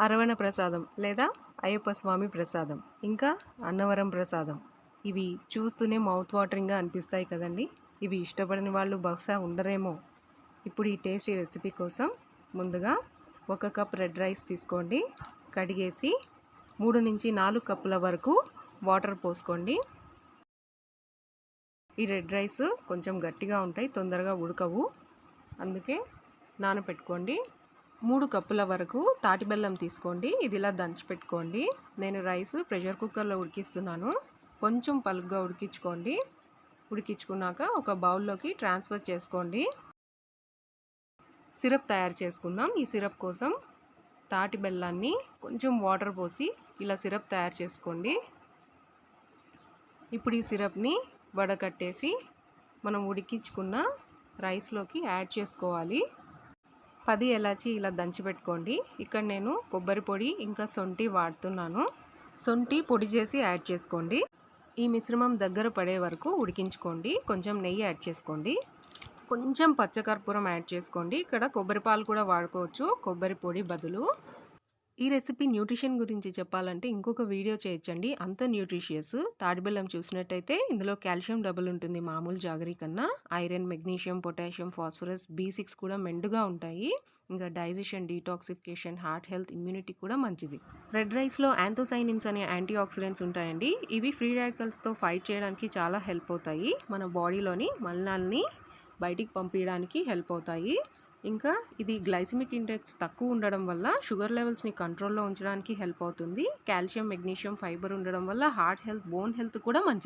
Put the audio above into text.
అరవణ ప్రసాదం లేదా అయ్యప్ప స్వామి ప్రసాదం ఇంకా అన్నవరం ప్రసాదం. ఇవి చూస్తూనే మౌత్ వాటరింగ్గా అనిపిస్తాయి కదండి. ఇవి ఇష్టపడని వాళ్ళు బహుశా ఉండరేమో. ఇప్పుడు ఈ టేస్టీ రెసిపీ కోసం ముందుగా ఒక కప్ రెడ్ రైస్ తీసుకోండి. కడిగేసి మూడు నుంచి నాలుగు కప్పుల వరకు వాటర్ పోసుకోండి. ఈ రెడ్ రైస్ కొంచెం గట్టిగా ఉంటాయి తొందరగా ఉడకవు. అందుకే నానపెట్టుకోండి. మూడు కప్పుల వరకు తాటి బెల్లం తీసుకోండి. ఇది ఇలా దంచి పెట్టుకోండి. నేను రైస్ ప్రెషర్ కుక్కర్లో ఉడికిస్తున్నాను. కొంచెం పలుగ్గా ఉడికించుకోండి. ఉడికించుకున్నాక ఒక బౌల్లోకి ట్రాన్స్ఫర్ చేసుకోండి. సిరప్ తయారు చేసుకుందాం. ఈ సిరప్ కోసం తాటి బెల్లాన్ని కొంచెం వాటర్ పోసి ఇలా సిరప్ తయారు చేసుకోండి. ఇప్పుడు ఈ సిరప్ని వడకట్టేసి మనం ఉడికించుకున్న రైస్లోకి యాడ్ చేసుకోవాలి. పది ఎలాచి ఇలా దంచి పెట్టుకోండి ఇక్కడ నేను కొబ్బరి పొడి ఇంకా సొంటి వాడుతున్నాను. సొంటి పొడి చేసి యాడ్ చేసుకోండి. ఈ మిశ్రమం దగ్గర పడే వరకు ఉడికించుకోండి. కొంచెం నెయ్యి యాడ్ చేసుకోండి. కొంచెం పచ్చకర్పూరం యాడ్ చేసుకోండి. ఇక్కడ కొబ్బరి పాలు కూడా వాడుకోవచ్చు. కొబ్బరి పొడి బదులు ఈ రెసిపీ న్యూట్రిషన్ గురించి చెప్పాలంటే ఇంకొక వీడియో చేయొచ్చండి. అంత న్యూట్రిషియస్. తాడిబెల్లం చూసినట్టయితే ఇందులో కాల్షియం డబుల్ ఉంటుంది మామూలు జాగరీ కన్నా. Iron magnesium potassium phosphorus B six కూడా మెండుగా ఉంటాయి. ఇంకా digestion detoxification heart health immunity కూడా మంచిది. రెడ్ రైస్లో యాంథోసైనిన్స్ అనే యాంటీ ఆక్సిడెంట్స్ ఉంటాయండి. ఇవి ఫ్రీ రాడికల్స్తో ఫైట్ చేయడానికి చాలా హెల్ప్ అవుతాయి. మన బాడీలోని మలినాల్ని బయటికి పంపించడానికి హెల్ప్ అవుతాయి. ఇంకా ఇది గ్లైసిమిక్ ఇండెక్స్ తక్కువ ఉండడం వల్ల షుగర్ లెవెల్స్ని కంట్రోల్లో ఉంచడానికి హెల్ప్ అవుతుంది. కాల్షియం మెగ్నీషియం ఫైబర్ ఉండడం వల్ల హార్ట్ హెల్త్ బోన్ హెల్త్ కూడా మంచిది.